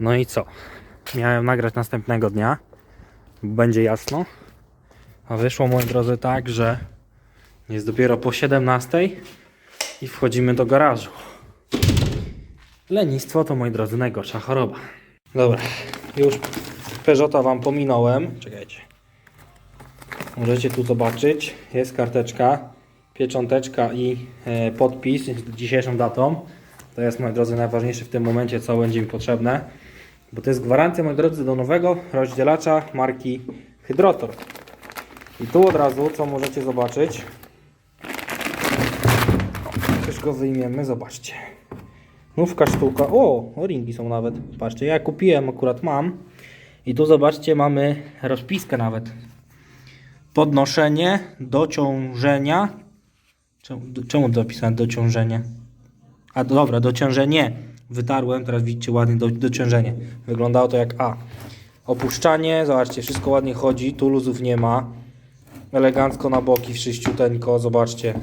No i co? Miałem nagrać następnego dnia. Będzie jasno. A wyszło, moi drodzy, tak, że jest dopiero po 17 i wchodzimy do garażu. Lenistwo to, moi drodzy, najgorsza choroba. Dobra, już Peugeota Wam pominąłem. Czekajcie. Możecie tu zobaczyć. Jest karteczka, piecząteczka i e, podpis z dzisiejszą datą. To jest, moi drodzy, najważniejsze w tym momencie, co będzie mi potrzebne. Bo to jest gwarancja, moi drodzy, do nowego rozdzielacza marki Hydrotor. I tu od razu, co możecie zobaczyć. Też go wyjmiemy, zobaczcie. Nówka sztuka. O, ringi są nawet. Patrzcie, ja kupiłem, akurat mam. I tu zobaczcie, mamy rozpiskę nawet. Podnoszenie, dociążenia. Czemu, czemu dopisałem dociążenie? A dobra, dociążenie. Wytarłem, teraz widzicie ładnie do. Wyglądało to jak A. Opuszczanie, zobaczcie, wszystko ładnie chodzi, tu luzów nie ma. Elegancko na boki, wszyściuteńko, zobaczcie.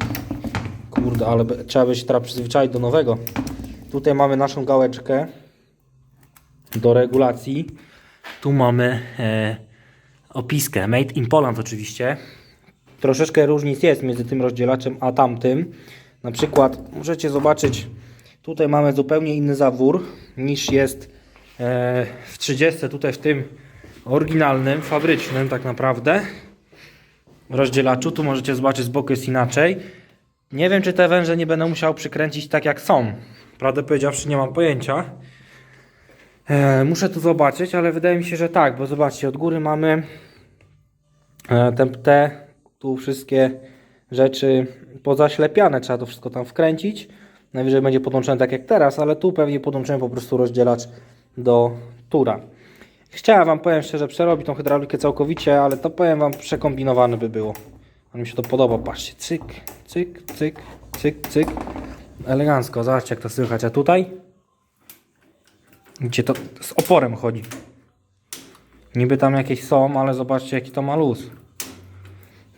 Kurde, ale trzeba by się teraz przyzwyczaić do nowego. Tutaj mamy naszą gałeczkę do regulacji. Tu mamy e, opiskę Made in Poland oczywiście. Troszeczkę różnic jest między tym rozdzielaczem a tamtym. Na przykład możecie zobaczyć, tutaj mamy zupełnie inny zawór niż jest e, w 30, tutaj w tym oryginalnym, fabrycznym tak naprawdę rozdzielaczu. Tu możecie zobaczyć z boku jest inaczej. Nie wiem, czy te węże nie będę musiał przykręcić tak jak są. Prawdę powiedziawszy, nie mam pojęcia. E, muszę tu zobaczyć, ale wydaje mi się, że tak, bo zobaczcie, od góry mamy e, te, te tu wszystkie rzeczy pozaślepiane. Trzeba to wszystko tam wkręcić. Najwyżej będzie podłączone tak jak teraz, ale tu pewnie podłączymy po prostu rozdzielacz do tura. Chciałem Wam, powiem szczerze, przerobić tą hydraulikę całkowicie, ale to powiem Wam, przekombinowane by było. Ale mi się to podoba, patrzcie, cyk, cyk, cyk, cyk, cyk. Elegancko, zobaczcie jak to słychać, a tutaj? Gdzie to z oporem chodzi. Niby tam jakieś są, ale zobaczcie jaki to ma luz.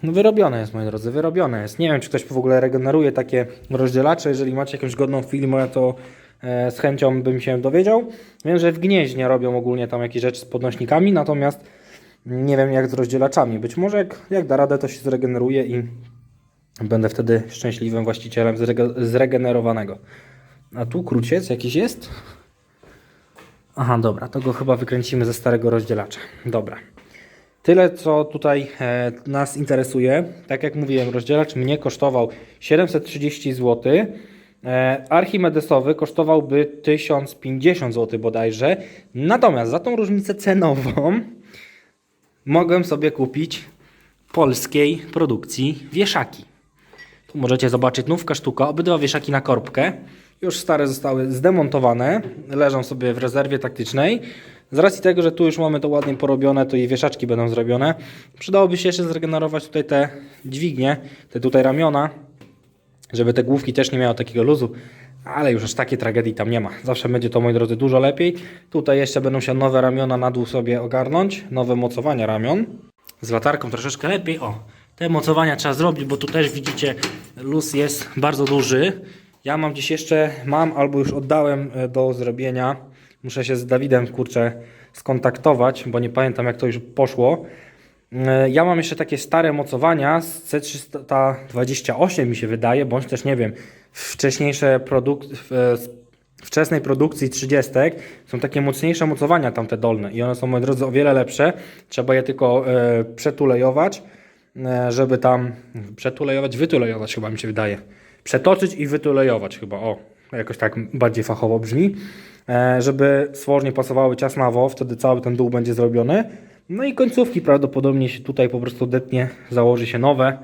No wyrobione jest, moi drodzy, wyrobione jest. Nie wiem, czy ktoś w ogóle regeneruje takie rozdzielacze. Jeżeli macie jakąś godną firmę, to e, z chęcią bym się dowiedział. Wiem, że w Gnieźnie robią ogólnie tam jakieś rzeczy z podnośnikami, natomiast nie wiem jak z rozdzielaczami. Być może jak, jak da radę, to się zregeneruje i będę wtedy szczęśliwym właścicielem zrege- zregenerowanego. A tu kruciec jakiś jest? Aha, dobra, to go chyba wykręcimy ze starego rozdzielacza. Dobra. Tyle, co tutaj e, nas interesuje. Tak jak mówiłem, rozdzielacz mnie kosztował 730 zł. E, Archimedesowy kosztowałby 1050 zł bodajże. Natomiast za tą różnicę cenową mogłem sobie kupić polskiej produkcji wieszaki. Tu możecie zobaczyć nówka sztuka, obydwa wieszaki na korbkę. Już stare zostały zdemontowane, leżą sobie w rezerwie taktycznej. Z racji tego, że tu już mamy to ładnie porobione, to i wieszaczki będą zrobione. Przydałoby się jeszcze zregenerować tutaj te dźwignie, te tutaj ramiona, żeby te główki też nie miały takiego luzu. Ale już aż takiej tragedii tam nie ma. Zawsze będzie to, moi drodzy, dużo lepiej. Tutaj jeszcze będą się nowe ramiona na dół sobie ogarnąć, nowe mocowania ramion. Z latarką troszeczkę lepiej. O, te mocowania trzeba zrobić, bo tu też widzicie, luz jest bardzo duży. Ja mam dziś jeszcze, mam albo już oddałem e, do zrobienia. Muszę się z Dawidem, kurczę, skontaktować, bo nie pamiętam jak to już poszło. E, Ja mam jeszcze takie stare mocowania z C328 mi się wydaje, bądź też nie wiem, wcześniejsze produk- w- e, wczesnej produkcji 30 są takie mocniejsze mocowania tamte dolne i one są moi drodzy o wiele lepsze. Trzeba je tylko e, przetulejować, żeby tam przetulejować, wytulejować chyba mi się wydaje. Przetoczyć i wytulejować chyba, o, jakoś tak bardziej fachowo brzmi, żeby słożnie pasowały ciasnawo, wtedy cały ten dół będzie zrobiony. No i końcówki prawdopodobnie się tutaj po prostu detnie, założy się nowe.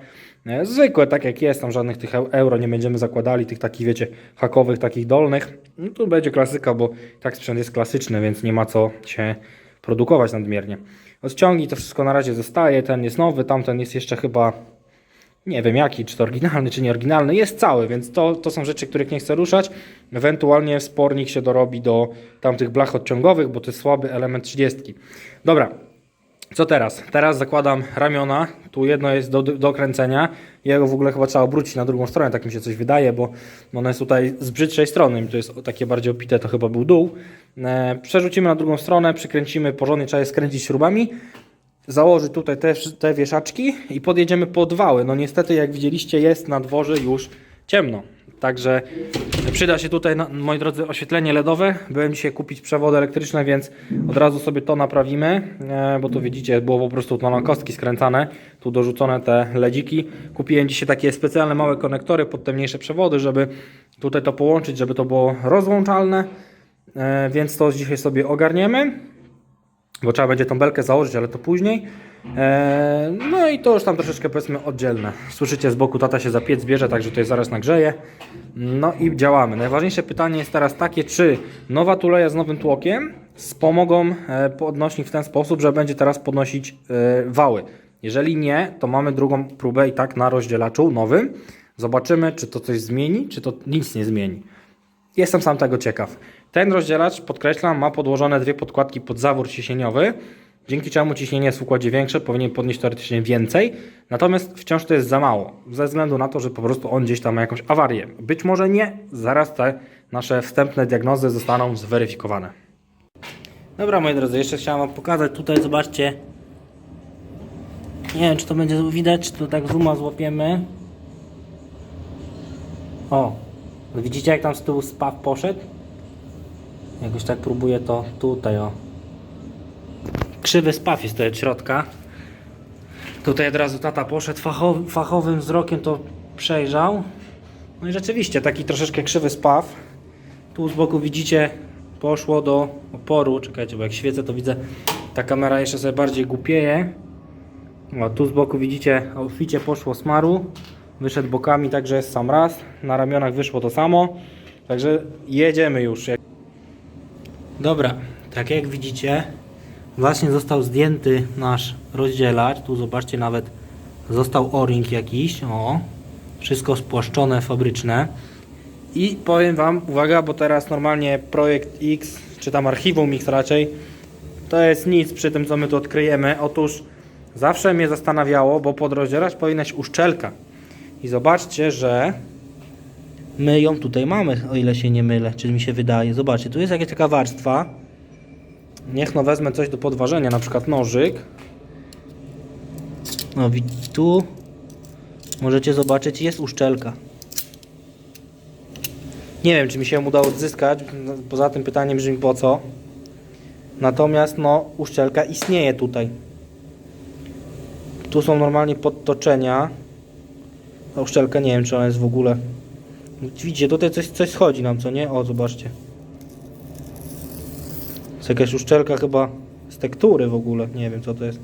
E, Zwykłe, tak jak jest, tam żadnych tych eu- euro nie będziemy zakładali, tych takich wiecie, hakowych, takich dolnych. No tu będzie klasyka, bo tak sprzęt jest klasyczny, więc nie ma co się produkować nadmiernie. Odciągi to wszystko na razie zostaje, ten jest nowy, tamten jest jeszcze chyba nie wiem jaki, czy to oryginalny, czy nie oryginalny, jest cały, więc to, to są rzeczy, których nie chcę ruszać. Ewentualnie spornik się dorobi do tamtych blach odciągowych, bo to jest słaby element 30. Dobra, co teraz? Teraz zakładam ramiona. Tu jedno jest do, do kręcenia. Jego w ogóle chyba trzeba obrócić na drugą stronę, tak mi się coś wydaje, bo ono jest tutaj z brzydszej strony. To jest takie bardziej opite, to chyba był dół. E, przerzucimy na drugą stronę, przykręcimy porządnie, trzeba je skręcić śrubami. Założyć tutaj te, te wieszaczki i podjedziemy pod wały. No niestety, jak widzieliście, jest na dworze już ciemno. Także przyda się tutaj, moi drodzy, oświetlenie LEDowe. Byłem dzisiaj kupić przewody elektryczne, więc od razu sobie to naprawimy, e, bo tu widzicie, było po prostu to na kostki skręcane, tu dorzucone te LEDiki. Kupiłem dzisiaj takie specjalne małe konektory pod te mniejsze przewody, żeby tutaj to połączyć, żeby to było rozłączalne, e, więc to dzisiaj sobie ogarniemy bo trzeba będzie tą belkę założyć, ale to później. Eee, no i to już tam troszeczkę powiedzmy oddzielne. Słyszycie z boku tata się za piec bierze, także tutaj zaraz nagrzeje. No i działamy. Najważniejsze pytanie jest teraz takie, czy nowa tuleja z nowym tłokiem wspomogą e, podnośnik w ten sposób, że będzie teraz podnosić e, wały. Jeżeli nie, to mamy drugą próbę i tak na rozdzielaczu nowym. Zobaczymy, czy to coś zmieni, czy to nic nie zmieni. Jestem sam tego ciekaw. Ten rozdzielacz, podkreślam, ma podłożone dwie podkładki pod zawór ciśnieniowy, dzięki czemu ciśnienie jest w układzie większe, powinien podnieść teoretycznie więcej, natomiast wciąż to jest za mało, ze względu na to, że po prostu on gdzieś tam ma jakąś awarię. Być może nie, zaraz te nasze wstępne diagnozy zostaną zweryfikowane. Dobra, moi drodzy, jeszcze chciałem Wam pokazać, tutaj zobaczcie, nie wiem, czy to będzie widać, czy to tak zooma złapiemy. O, widzicie jak tam z tyłu spaw poszedł? Jakoś tak próbuję to tutaj o. Krzywy spaw jest tutaj od środka. Tutaj od razu tata poszedł fachowy, fachowym wzrokiem to przejrzał. No i rzeczywiście taki troszeczkę krzywy spaw. Tu z boku widzicie poszło do oporu. Czekajcie, bo jak świecę to widzę ta kamera jeszcze sobie bardziej głupieje. O, tu z boku widzicie outficie poszło smaru. Wyszedł bokami, także jest sam raz. Na ramionach wyszło to samo. Także jedziemy już. Dobra, tak jak widzicie, właśnie został zdjęty nasz rozdzielacz. Tu zobaczcie, nawet został o-ring jakiś. O, wszystko spłaszczone, fabryczne. I powiem Wam, uwaga, bo teraz normalnie projekt X, czy tam archiwum X raczej, to jest nic przy tym, co my tu odkryjemy. Otóż zawsze mnie zastanawiało, bo pod rozdzielacz powinna być uszczelka. I zobaczcie, że My ją tutaj mamy, o ile się nie mylę, czy mi się wydaje. Zobaczcie, tu jest jakaś taka warstwa. Niech no wezmę coś do podważenia, na przykład nożyk. No tu możecie zobaczyć, jest uszczelka. Nie wiem, czy mi się udało odzyskać, no, poza tym pytaniem brzmi po co. Natomiast no, uszczelka istnieje tutaj. Tu są normalnie podtoczenia. A uszczelka nie wiem, czy ona jest w ogóle Widzicie, tutaj coś, coś schodzi nam, co nie? O, zobaczcie. Jest jakaś uszczelka chyba z tektury w ogóle. Nie wiem, co to jest.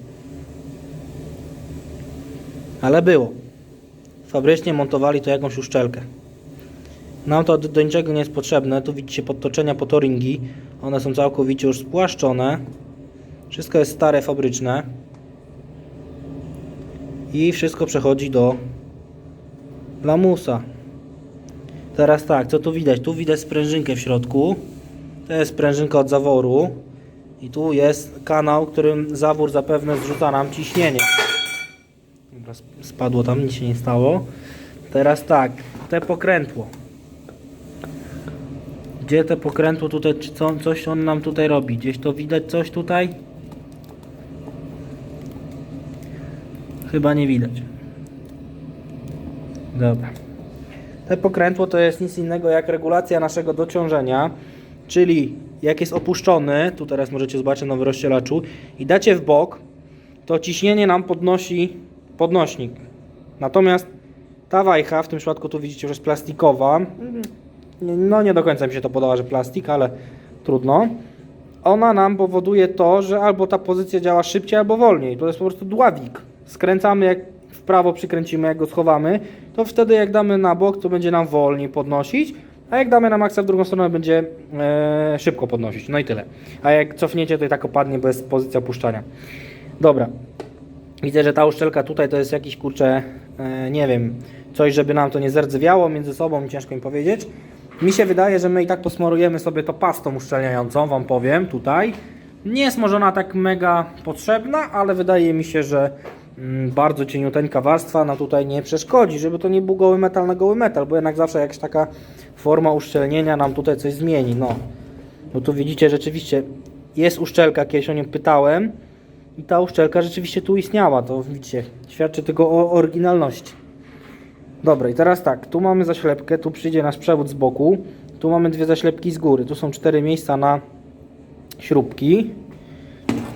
Ale było. Fabrycznie montowali to jakąś uszczelkę. Nam to do, do niczego nie jest potrzebne. Tu widzicie podtoczenia po toringi. One są całkowicie już spłaszczone. Wszystko jest stare, fabryczne. I wszystko przechodzi do lamusa. Teraz tak, co tu widać? Tu widać sprężynkę w środku. To jest sprężynka od zaworu. I tu jest kanał, którym zawór zapewne zrzuca nam ciśnienie. Dobra, spadło tam, nic się nie stało. Teraz tak, te pokrętło. Gdzie te pokrętło tutaj, czy co, coś on nam tutaj robi? Gdzieś to widać coś tutaj? Chyba nie widać. Dobra. Pokrętło to jest nic innego jak regulacja naszego dociążenia, czyli jak jest opuszczony, tu teraz możecie zobaczyć na rozścielaczu i dacie w bok, to ciśnienie nam podnosi podnośnik. Natomiast ta wajcha, w tym przypadku tu widzicie, że jest plastikowa, no nie do końca mi się to podoba, że plastik, ale trudno. Ona nam powoduje to, że albo ta pozycja działa szybciej, albo wolniej. To jest po prostu dławik. Skręcamy jak w prawo przykręcimy, jak go schowamy, to wtedy jak damy na bok, to będzie nam wolniej podnosić, a jak damy na maksa w drugą stronę, będzie e, szybko podnosić. No i tyle. A jak cofniecie, to i tak opadnie, bo jest pozycja opuszczania. Dobra. Widzę, że ta uszczelka tutaj to jest jakiś kurczę, e, nie wiem, coś, żeby nam to nie zerdzewiało między sobą, ciężko mi powiedzieć. Mi się wydaje, że my i tak posmarujemy sobie to pastą uszczelniającą, Wam powiem, tutaj. Nie jest może ona tak mega potrzebna, ale wydaje mi się, że bardzo cieniuteńka warstwa no tutaj nie przeszkodzi, żeby to nie był goły metal na goły metal, bo jednak zawsze jakaś taka forma uszczelnienia nam tutaj coś zmieni. No. Bo tu widzicie, rzeczywiście jest uszczelka, kiedyś o nią pytałem. I ta uszczelka rzeczywiście tu istniała. To widzicie, świadczy tylko o oryginalności. Dobra, i teraz tak, tu mamy zaślepkę, tu przyjdzie nasz przewód z boku. Tu mamy dwie zaślepki z góry. Tu są cztery miejsca na śrubki.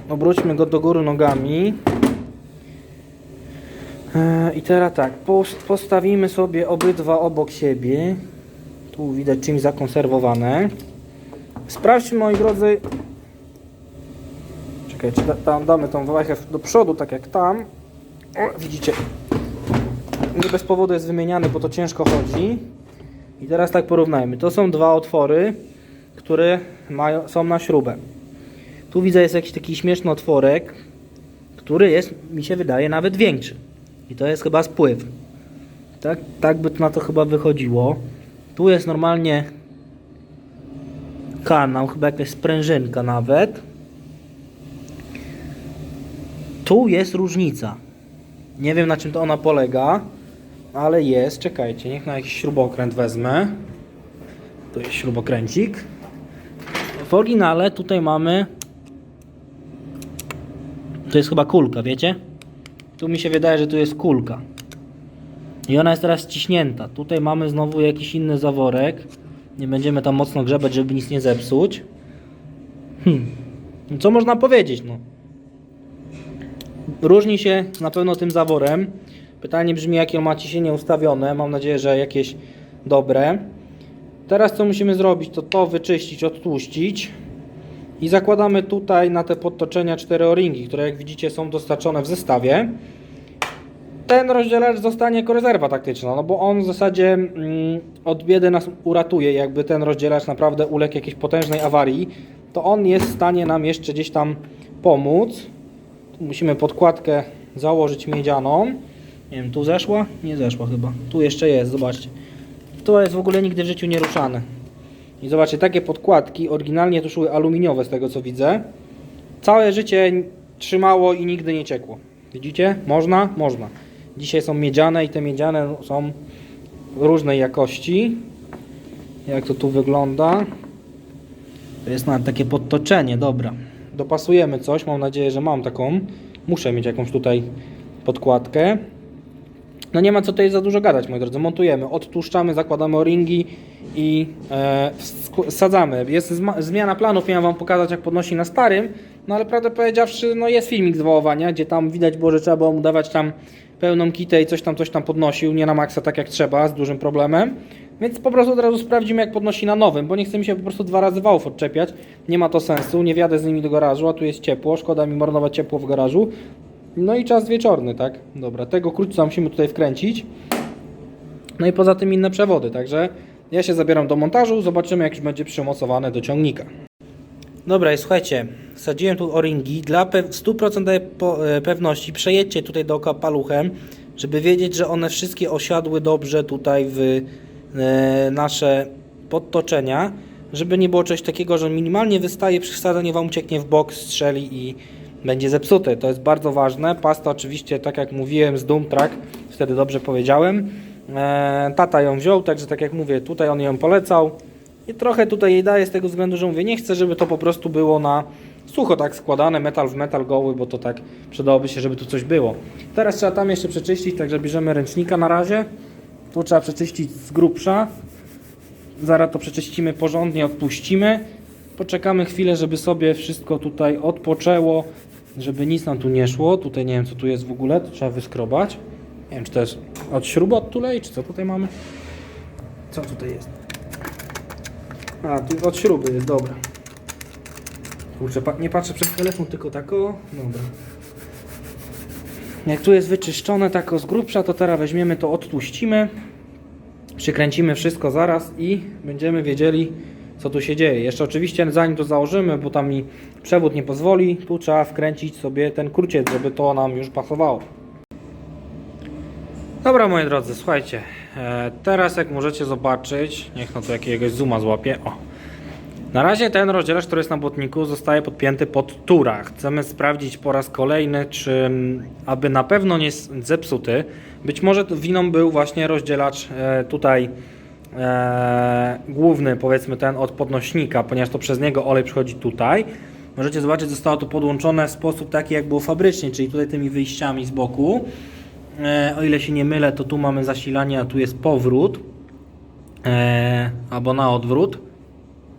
Obróćmy go do góry nogami. E, I teraz tak, pos- postawimy sobie obydwa obok siebie. Tu widać czymś zakonserwowane. Sprawdźmy, moi drodzy. Czekajcie, da, tam damy tą wałechę do przodu, tak jak tam. O, widzicie, nie bez powodu jest wymieniany, bo to ciężko chodzi. I teraz tak porównajmy. To są dwa otwory, które mają, są na śrubę. Tu widzę jest jakiś taki śmieszny otworek, który jest, mi się wydaje, nawet większy. I to jest chyba spływ. Tak, tak by na to chyba wychodziło. Tu jest normalnie kanał, chyba jakaś sprężynka nawet. Tu jest różnica. Nie wiem na czym to ona polega, ale jest. Czekajcie, niech na jakiś śrubokręt wezmę. Tu jest śrubokręcik. W oryginale tutaj mamy. To jest chyba kulka, wiecie? Tu mi się wydaje, że tu jest kulka. I ona jest teraz ściśnięta. Tutaj mamy znowu jakiś inny zaworek. Nie będziemy tam mocno grzebać, żeby nic nie zepsuć. Hmm. No co można powiedzieć, no? Różni się na pewno tym zaworem. Pytanie brzmi, jakie ma ciśnienie ustawione. Mam nadzieję, że jakieś dobre. Teraz co musimy zrobić, to to wyczyścić, odtłuścić. I zakładamy tutaj na te podtoczenia cztery o-ringi, które jak widzicie są dostarczone w zestawie. Ten rozdzielacz zostanie jako rezerwa taktyczna, no bo on w zasadzie mm, od biedy nas uratuje. Jakby ten rozdzielacz naprawdę uległ jakiejś potężnej awarii, to on jest w stanie nam jeszcze gdzieś tam pomóc. Tu musimy podkładkę założyć miedzianą. Nie wiem, tu zeszła? Nie zeszła chyba. Tu jeszcze jest, zobaczcie. To jest w ogóle nigdy w życiu nie ruszane. I zobaczcie, takie podkładki oryginalnie to szły aluminiowe z tego co widzę. Całe życie trzymało i nigdy nie ciekło. Widzicie? Można? Można. Dzisiaj są miedziane i te miedziane są różnej jakości. Jak to tu wygląda? To jest nawet takie podtoczenie, dobra. Dopasujemy coś, mam nadzieję, że mam taką. Muszę mieć jakąś tutaj podkładkę. No nie ma co tutaj za dużo gadać, moi drodzy. Montujemy, odtłuszczamy, zakładamy o-ringi i e, sadzamy. Jest zmiana planów, miałem Wam pokazać jak podnosi na starym, no ale prawdę powiedziawszy, no jest filmik z wołowania, gdzie tam widać było, że trzeba było mu dawać tam pełną kitę i coś tam, coś tam podnosił, nie na maksa tak jak trzeba, z dużym problemem. Więc po prostu od razu sprawdzimy jak podnosi na nowym, bo nie chce mi się po prostu dwa razy wałów odczepiać. Nie ma to sensu, nie wjadę z nimi do garażu, a tu jest ciepło, szkoda mi marnować ciepło w garażu. No i czas wieczorny, tak? Dobra, tego krótca musimy tutaj wkręcić. No i poza tym inne przewody, także ja się zabieram do montażu, zobaczymy jak już będzie przymocowane do ciągnika. Dobra, i słuchajcie, wsadziłem tu o-ringi. Dla pe- 100% po- e, pewności przejedźcie tutaj dookoła paluchem, żeby wiedzieć, że one wszystkie osiadły dobrze tutaj w e, nasze podtoczenia, żeby nie było czegoś takiego, że minimalnie wystaje przy wsadzeniu Wam ucieknie w bok, strzeli i będzie zepsute. To jest bardzo ważne. Pasta oczywiście, tak jak mówiłem, z Doom Track, wtedy dobrze powiedziałem. E, tata ją wziął, także tak jak mówię, tutaj on ją polecał. I trochę tutaj jej daję z tego względu, że mówię, nie chcę, żeby to po prostu było na sucho tak składane, metal w metal goły, bo to tak przydałoby się, żeby tu coś było. Teraz trzeba tam jeszcze przeczyścić, także bierzemy ręcznika na razie. Tu trzeba przeczyścić z grubsza. Zaraz to przeczyścimy porządnie, odpuścimy. Poczekamy chwilę, żeby sobie wszystko tutaj odpoczęło, żeby nic nam tu nie szło. Tutaj nie wiem, co tu jest w ogóle, to trzeba wyskrobać. Nie wiem, czy to jest od śruby od tulei, czy co tutaj mamy? Co tutaj jest? A, tu od śruby jest, dobra. Kurczę, pa nie patrzę przez telefon, tylko tak o. Dobra. Jak tu jest wyczyszczone tak o z grubsza, to teraz weźmiemy to, odtłuścimy. Przykręcimy wszystko zaraz i będziemy wiedzieli, co tu się dzieje. Jeszcze oczywiście zanim to założymy, bo tam mi przewód nie pozwoli, tu trzeba wkręcić sobie ten kruciec, żeby to nam już pasowało. Dobra moi drodzy, słuchajcie, e, teraz jak możecie zobaczyć, niech no to jakiegoś zooma złapie, o. Na razie ten rozdzielacz, który jest na błotniku zostaje podpięty pod tura. Chcemy sprawdzić po raz kolejny, czy aby na pewno nie jest zepsuty. Być może winą był właśnie rozdzielacz e, tutaj e, główny, powiedzmy ten od podnośnika, ponieważ to przez niego olej przychodzi tutaj. Możecie zobaczyć, zostało to podłączone w sposób taki, jak było fabrycznie, czyli tutaj tymi wyjściami z boku. E, o ile się nie mylę, to tu mamy zasilanie, a tu jest powrót. E, albo na odwrót.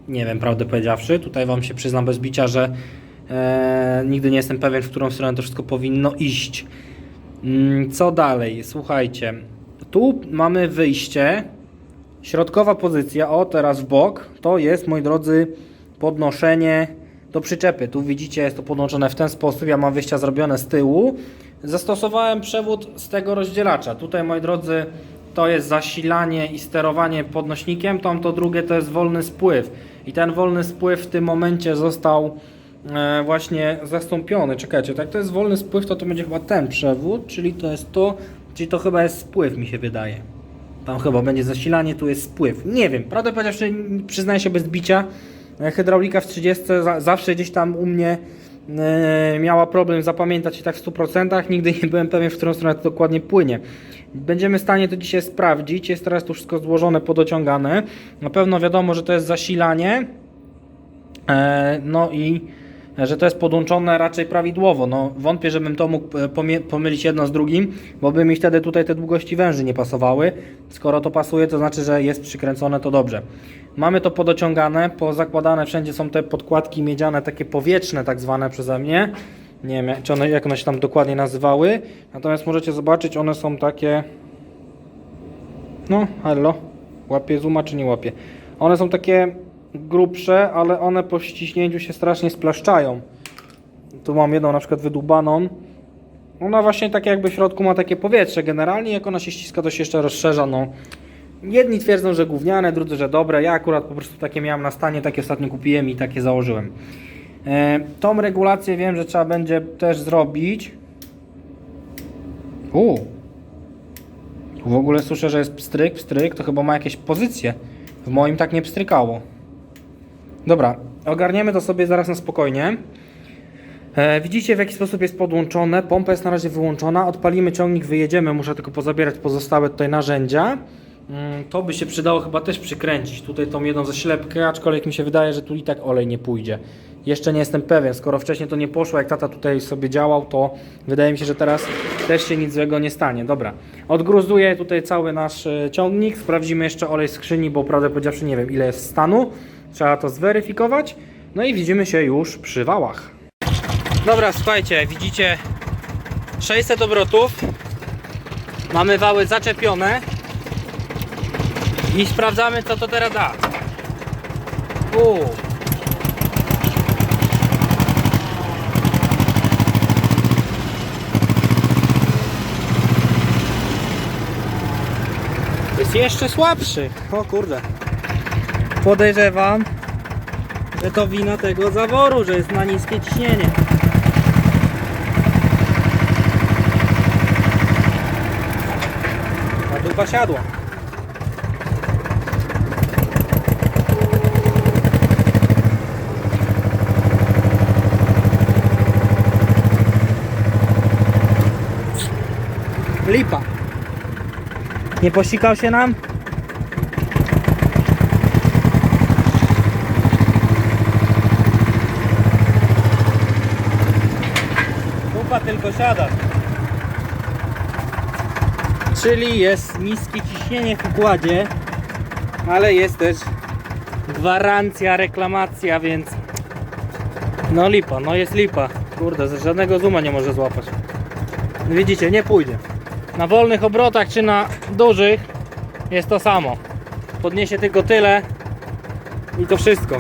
Nie wiem, prawdę powiedziawszy. Tutaj Wam się przyznam bez bicia, że e, nigdy nie jestem pewien, w którą stronę to wszystko powinno iść. Mm, Co dalej? Słuchajcie, tu mamy wyjście. Środkowa pozycja, o teraz w bok, to jest, moi drodzy, podnoszenie do przyczepy. Tu widzicie, jest to podłączone w ten sposób. Ja mam wyjścia zrobione z tyłu. Zastosowałem przewód z tego rozdzielacza. Tutaj, moi drodzy, to jest zasilanie i sterowanie podnośnikiem. Tam to drugie to jest wolny spływ. I ten wolny spływ w tym momencie został e, właśnie zastąpiony. Czekajcie, tak to jest wolny spływ, to to będzie chyba ten przewód, czyli to jest to, czyli to chyba jest spływ, mi się wydaje. Tam chyba będzie zasilanie, tu jest spływ. Nie wiem, prawdę powiedziawszy, przyznaję się bez bicia. e, Hydraulika w 30 za, zawsze gdzieś tam u mnie e, miała problem zapamiętać się tak w 100%. Nigdy nie byłem pewien, w którą stronę to dokładnie płynie. Będziemy w stanie to dzisiaj sprawdzić. Jest teraz tu wszystko złożone, podociągane. Na pewno wiadomo, że to jest zasilanie. E, no i że to jest podłączone raczej prawidłowo. No, wątpię, żebym to mógł e, pomylić jedno z drugim, bo by mi wtedy tutaj te długości węży nie pasowały. Skoro to pasuje, to znaczy, że jest przykręcone, to dobrze. Mamy to podociągane, pozakładane wszędzie są te podkładki miedziane, takie powietrzne tak zwane przeze mnie. Nie wiem, czy one, jak one się tam dokładnie nazywały. Natomiast możecie zobaczyć, one są takie... No, hello. Łapie zooma czy nie łapie? One są takie grubsze, ale one po ściśnięciu się strasznie splaszczają. Tu mam jedną na przykład wydłubaną. Ona właśnie tak jakby w środku ma takie powietrze. Generalnie jak ona się ściska, to się jeszcze rozszerza. No. Jedni twierdzą, że gówniane, drudzy, że dobre. Ja akurat po prostu takie miałem na stanie, takie ostatnio kupiłem i takie założyłem. E, tą regulację wiem, że trzeba będzie też zrobić. U. W ogóle słyszę, że jest pstryk, pstryk, to chyba ma jakieś pozycje. W moim tak nie pstrykało. Dobra, ogarniemy to sobie zaraz na spokojnie. E, widzicie w jaki sposób jest podłączone. Pompa jest na razie wyłączona. Odpalimy ciągnik, wyjedziemy. Muszę tylko pozabierać pozostałe tutaj narzędzia. Mm, To by się przydało chyba też przykręcić. Tutaj tą jedną zaślepkę, aczkolwiek mi się wydaje, że tu i tak olej nie pójdzie. Jeszcze nie jestem pewien. Skoro wcześniej to nie poszło, jak tata tutaj sobie działał, to wydaje mi się, że teraz też się nic złego nie stanie. Dobra, odgruzuję tutaj cały nasz e, ciągnik. Sprawdzimy jeszcze olej skrzyni, bo prawdę powiedziawszy nie wiem ile jest stanu. Trzeba to zweryfikować. No i widzimy się już przy wałach. Dobra, słuchajcie, widzicie 600 obrotów. Mamy wały zaczepione. I sprawdzamy co to teraz da. U. Jest jeszcze słabszy. O kurde. Podejrzewam, że to wina tego zaworu, że jest na niskie ciśnienie. A dupa siadła. Lipa. Nie posikał się nam? Tylko siada. Czyli jest niskie ciśnienie w układzie, ale jest też gwarancja, reklamacja, więc no lipa, no jest lipa. Kurde, żadnego zooma nie może złapać. Widzicie, nie pójdzie. Na wolnych obrotach czy na dużych jest to samo. Podniesie tylko tyle i to wszystko.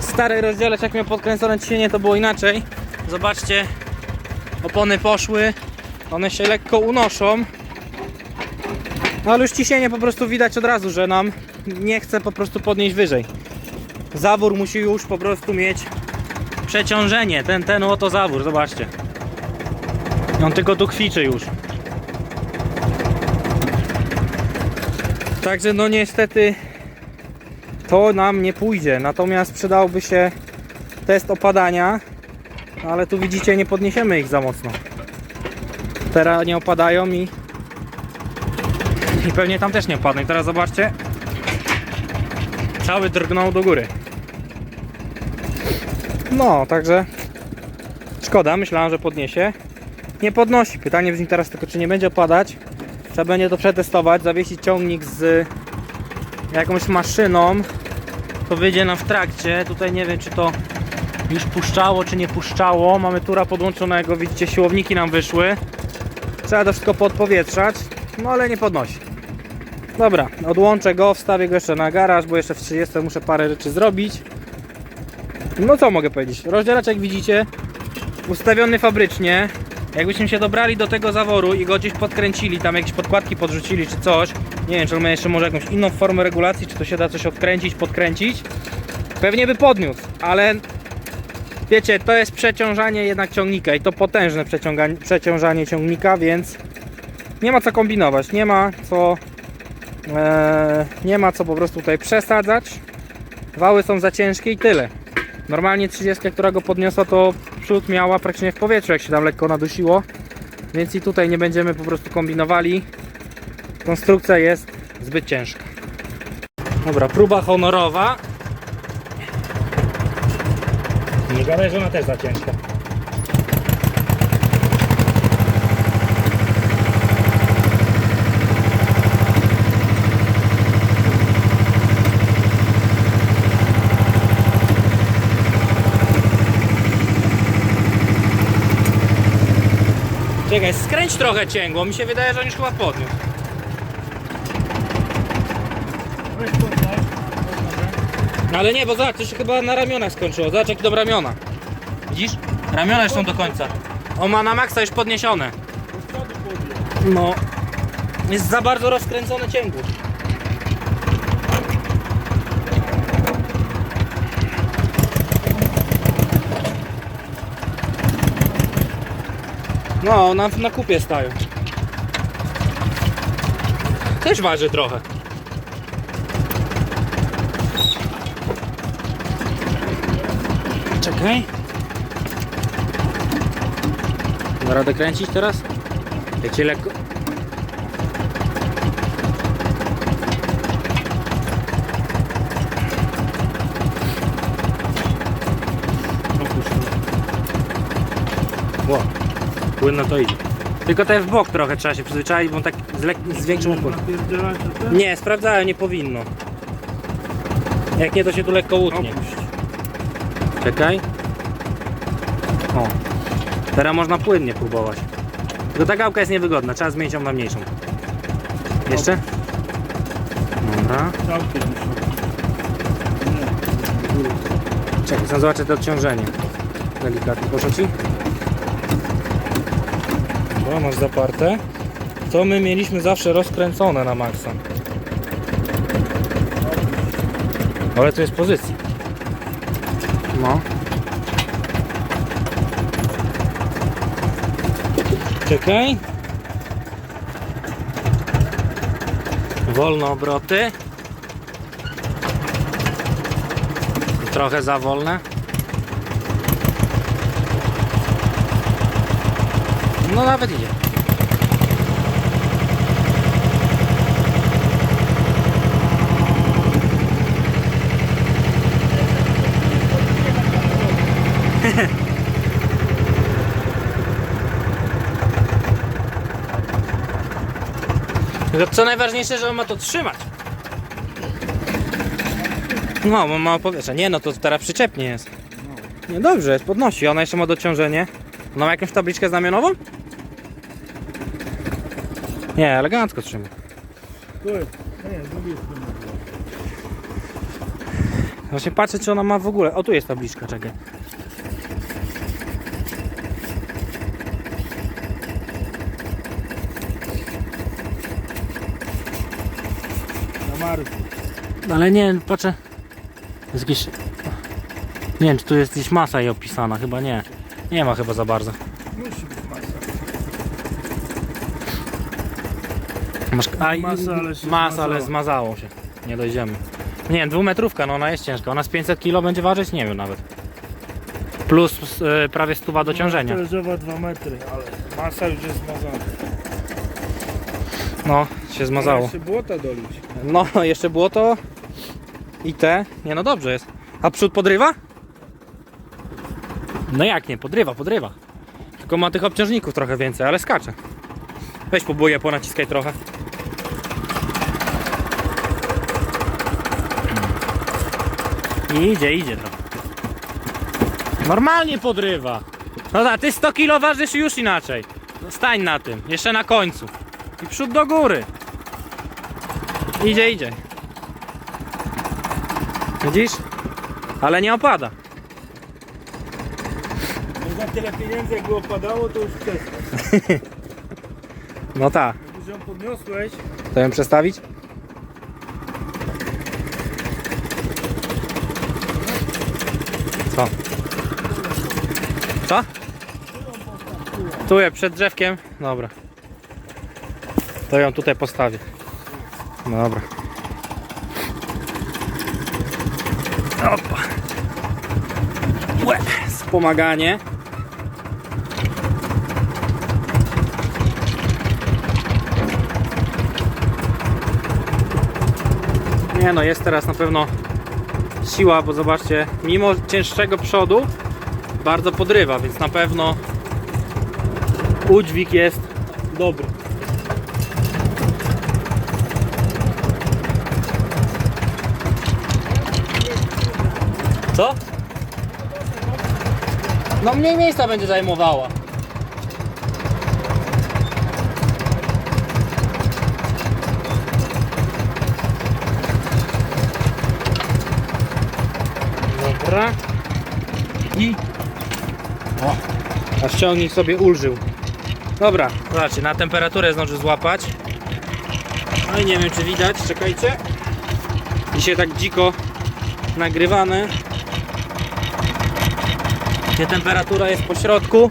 Stary rozdzielacz jak miał podkręcone ciśnienie to było inaczej. Zobaczcie, opony poszły, one się lekko unoszą. No ale już ciśnienie po prostu widać od razu, że nam nie chce po prostu podnieść wyżej. Zawór musi już po prostu mieć przeciążenie, ten, ten oto zawór, zobaczcie. On tylko tu kwiczy już. Także no niestety to nam nie pójdzie. Natomiast przydałby się test opadania, ale tu widzicie nie podniesiemy ich za mocno. Teraz nie opadają i I pewnie tam też nie padnie. I teraz zobaczcie. Cały drgnął do góry. No, także szkoda, myślałem, że podniesie. Nie podnosi. Pytanie brzmi teraz tylko, czy nie będzie opadać. Trzeba będzie to przetestować, zawiesić ciągnik z jakąś maszyną. To wyjdzie nam w trakcie. Tutaj nie wiem, czy to już puszczało, czy nie puszczało. Mamy tura podłączonego, widzicie, siłowniki nam wyszły. Trzeba to wszystko podpowietrzać, no ale nie podnosi. Dobra, odłączę go, wstawię go jeszcze na garaż, bo jeszcze w 30 muszę parę rzeczy zrobić. No co mogę powiedzieć? Rozdzielacz jak widzicie, ustawiony fabrycznie. Jakbyśmy się dobrali do tego zaworu i go gdzieś podkręcili, tam jakieś podkładki podrzucili czy coś, nie wiem, czy on ma jeszcze może jakąś inną formę regulacji, czy to się da coś odkręcić, podkręcić, pewnie by podniósł, ale wiecie, to jest przeciążanie jednak ciągnika i to potężne przeciążanie ciągnika, więc nie ma co kombinować, nie ma co e, nie ma co po prostu tutaj przesadzać. Wały są za ciężkie i tyle. Normalnie 30, która go podniosła, to przód miała praktycznie w powietrzu, jak się tam lekko nadusiło. Więc i tutaj nie będziemy po prostu kombinowali. Konstrukcja jest zbyt ciężka. Dobra, próba honorowa. Nie gadaj, że ona też za ciężka. Czekaj, skręć trochę cięgło, mi się wydaje, że on już chyba podniósł. Ale nie, bo zobacz, to się chyba na ramionach skończyło. Zobacz, jakie to ramiona. Widzisz? Ramiona już są do końca. On ma na maksa już podniesione. No. Jest za bardzo rozkręcone cięgło. No, na, na kupie stają. Też waży trochę. Czekaj. Da radę kręcić teraz? Jak cię lekko... Ło, płynno to idzie. Tylko te w bok trochę trzeba się przyzwyczaić, bo on tak z, lek- z większą opłynną. Nie, sprawdzałem, nie powinno. Jak nie, to się tu lekko łutnie. Czekaj. O. Teraz można płynnie próbować. Tylko ta gałka jest niewygodna, trzeba zmienić ją na mniejszą. Jeszcze? Dobra. Czekaj, sam zobaczę to odciążenie. Delikatnie. Poszło ci? Dobra, masz zaparte. To my mieliśmy zawsze rozkręcone na maksa. Ale to jest pozycji. No. Czekaj. Wolne obroty. Trochę za wolne. No nawet idzie. Co najważniejsze, że on ma to trzymać. No, ma powietrza. Nie no, to teraz przyczepnie jest. Nie, dobrze, jest, podnosi. Ona jeszcze ma dociążenie. Ona ma jakąś tabliczkę znamionową? Nie, elegancko trzyma. Właśnie patrzę, czy ona ma w ogóle. O, tu jest tabliczka, czekaj. Ale nie, patrzę. Jest jakieś. Nie wiem, czy tu jest gdzieś masa jej opisana, chyba nie. Nie ma chyba za bardzo. Musi być masa. Masz... A, Masa, ale się masa, ale zmazało się. Nie dojdziemy. Nie wiem, dwumetrówka, no ona jest ciężka. Ona z 500 kg będzie ważyć? Nie wiem nawet. Plus e, prawie stuwa do ciążenia. Talerzowa 2 metry, ale masa już jest zmazana. No, się zmazało. Jeszcze błota dolić. No, jeszcze było to i te. Nie no dobrze jest. A przód podrywa? No jak nie, podrywa, podrywa. Tylko ma tych obciążników trochę więcej, ale skacze. Weź po buje, ponaciskaj trochę. Idzie, idzie trochę. Normalnie podrywa. No tak, ty 100 kilo ważysz już inaczej. No stań na tym, jeszcze na końcu. I przód do góry. Idzie, idzie. Widzisz? Ale nie opada. No za tyle pieniędzy jak było padało, to już przestań. No tak. Już ją podniosłeś, To ją przestawić? Co? Co? Tu je przed drzewkiem. Dobra. To ją tutaj postawię. Dobra. Opa. Łe, Wspomaganie. Nie no, jest teraz na pewno siła, bo zobaczcie, mimo cięższego przodu bardzo podrywa, więc na pewno udźwig jest dobry. Co? No mniej miejsca będzie zajmowała. Dobra. I. O. A ściągnik sobie ulżył. Dobra, zobaczcie, na temperaturę zdąży złapać. No i nie wiem czy widać, czekajcie. Dzisiaj tak dziko nagrywane. Gdzie temperatura jest po środku.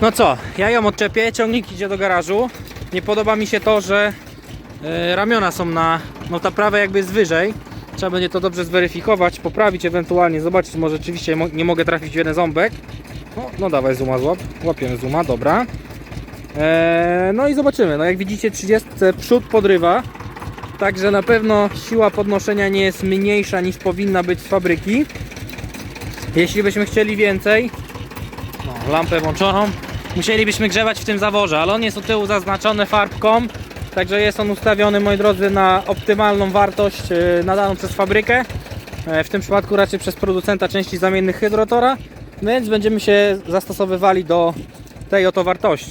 No co, ja ją odczepię, ciągnik idzie do garażu. Nie podoba mi się to, że e, ramiona są na, no ta prawa jakby jest wyżej. Trzeba będzie to dobrze zweryfikować, poprawić ewentualnie, zobaczyć, może rzeczywiście nie mogę trafić w jeden ząbek. No, no dawaj zooma złap, łapiemy zooma, dobra. Eee, no i zobaczymy, no jak widzicie 30 przód podrywa, także na pewno siła podnoszenia nie jest mniejsza niż powinna być z fabryki. Jeśli byśmy chcieli więcej, no, lampę włączoną, musielibyśmy grzewać w tym zaworze, ale on jest od tyłu zaznaczony farbką, także jest on ustawiony, moi drodzy, na optymalną wartość e, nadaną przez fabrykę. E, W tym przypadku raczej przez producenta części zamiennych hydrotora, więc będziemy się zastosowywali do tej oto wartości.